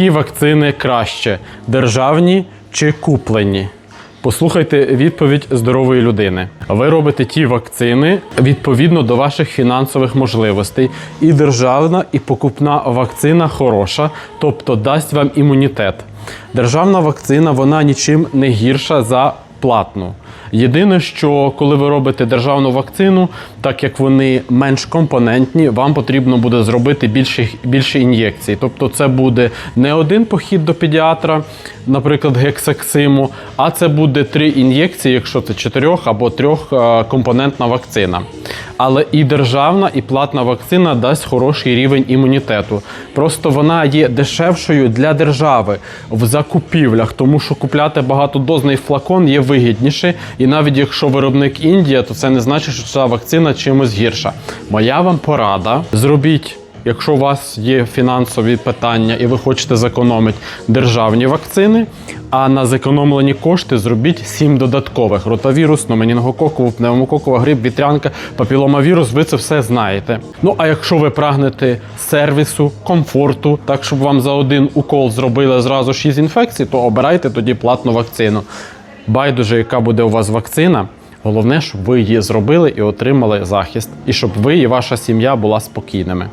Які вакцини краще державні чи куплені? Послухайте відповідь здорової людини. Ви робите ті вакцини відповідно до ваших фінансових можливостей. І державна, і покупна вакцина хороша, тобто дасть вам імунітет. Державна вакцина вона нічим не гірша за платну. Єдине, що коли ви робите державну вакцину, так як вони менш компонентні, вам потрібно буде зробити більше, більше ін'єкцій. Тобто, це буде не один похід до педіатра, наприклад, гексаксиму, а це буде три ін'єкції, якщо це чотирьох або трьохкомпонентна вакцина. Але і державна, і платна вакцина дасть хороший рівень імунітету. Просто вона є дешевшою для держави в закупівлях, тому що купляти багатодозний флакон є вигідніше. І навіть якщо виробник Індія, то це не значить, що ця вакцина чимось гірша. Моя вам порада: зробіть. Якщо у вас є фінансові питання і ви хочете зекономити державні вакцини, а на зекономлені кошти зробіть сім додаткових: ротавірус, менінгококову, пневмококова грип, вітрянка, папіломавірус. Ви це все знаєте. Ну а якщо ви прагнете сервісу, комфорту, так щоб вам за один укол зробили зразу шість інфекцій, то обирайте тоді платну вакцину. Байдуже, яка буде у вас вакцина. Головне, щоб ви її зробили і отримали захист, і щоб ви і ваша сім'я була спокійними.